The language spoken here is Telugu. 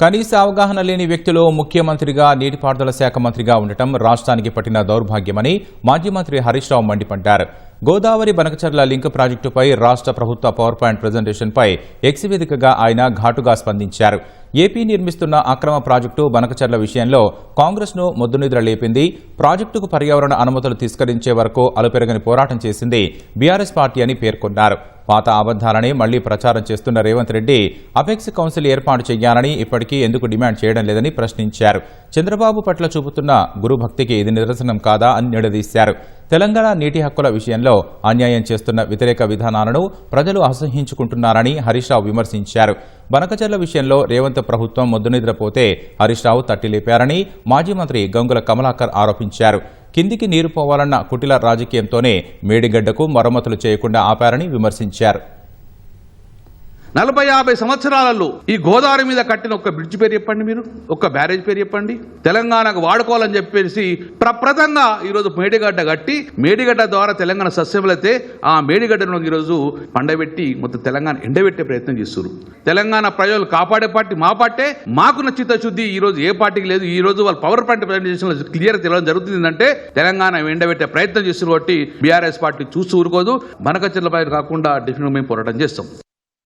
కనీస అవగాహన లేని వ్యక్తులు ముఖ్యమంత్రిగా నీటిపారుదల శాఖ మంత్రిగా ఉండటం రాష్ట్రానికి పట్టిన దౌర్భాగ్యమని మాజీ మంత్రి హరీష్ రావు మండిపడ్డారు. గోదావరి బనకచర్ల లింక్ ప్రాజెక్టుపై రాష్ట్ర ప్రభుత్వ పవర్ పాయింట్ ప్రజెంటేషన్పై ఎక్సివేదికగా ఆయన ఘాటుగా స్పందించారు. ఏపీ నిర్మిస్తున్న అక్రమ ప్రాజెక్టు బనకచర్ల విషయంలో కాంగ్రెస్ను ముద్దునిద్ర లేపింది ప్రాజెక్టుకు పర్యావరణ అనుమతులు తిస్కరించే వరకు అలుపెరగని పోరాటం చేసింది బీఆర్ఎస్ పార్టీ అని పేర్కొన్నారు. పాత అబద్దాలని మళ్ళీ ప్రచారం చేస్తున్న రేవంత్ రెడ్డి అపెక్స్ కౌన్సిల్ ఏర్పాటు చేయాలని ఇప్పటికీ ఎందుకు డిమాండ్ చేయడం లేదని ప్రశ్నించారు. చంద్రబాబు పట్ల చూపుతున్న గురుభక్తికి ఇది నిదర్శనం కాదా అని నిలదీశారు తెలంగాణ నీటి హక్కుల విషయంలో అన్యాయం చేస్తున్న వ్యతిరేక విధానాలను ప్రజలు అసహించుకుంటున్నారని హరీష్ రావు విమర్శించారు. బనకచర్ల విషయంలో రేవంత్ ప్రభుత్వం మొద్దునిద్రపోతే హరీష్ రావు తట్టిలేపారని మాజీ మంత్రి గంగుల కమలాకర్ ఆరోపించారు. కిందికి నీరు పోవాలన్న కుటిల రాజకీయంతోనే మేడిగడ్డకు మరమ్మతులు చేయకుండా ఆపారని విమర్శించారు. నలభై యాభై సంవత్సరాలలో ఈ గోదావరి మీద కట్టిన ఒక బ్రిడ్జ్ పేరు చెప్పండి మీరు? ఒక బ్యారేజ్ పేరు చెప్పండి? తెలంగాణకు వాడుకోవాలని చెప్పేసి ప్రప్రదంగా ఈరోజు మేడిగడ్డ కట్టి మేడిగడ్డ ద్వారా తెలంగాణ సస్యములైతే ఆ మేడిగడ్డను ఈరోజు పండబెట్టి మొత్తం తెలంగాణ ఎండబెట్టే ప్రయత్నం చేస్తున్నారు. తెలంగాణ ప్రజలు కాపాడే పార్టీ మా పార్టీ. మాకు నచ్చిత శుద్ధి ఈ రోజు ఏ పార్టీకి లేదు. ఈ రోజు వాళ్ళు పవర్ పాయింట్ ప్రజెంటేషన్ క్లియర్ తెలియడం జరుగుతుంది. ఏంటంటే తెలంగాణ ఎండబెట్టే ప్రయత్నం చేస్తున్నారు కాబట్టి బీఆర్ఎస్ పార్టీ చూస్తూ ఊరుకోదు. మనకచ్చర్ల పైన కాకుండా డెఫినెట్ మేము పోరాటం చేస్తాం.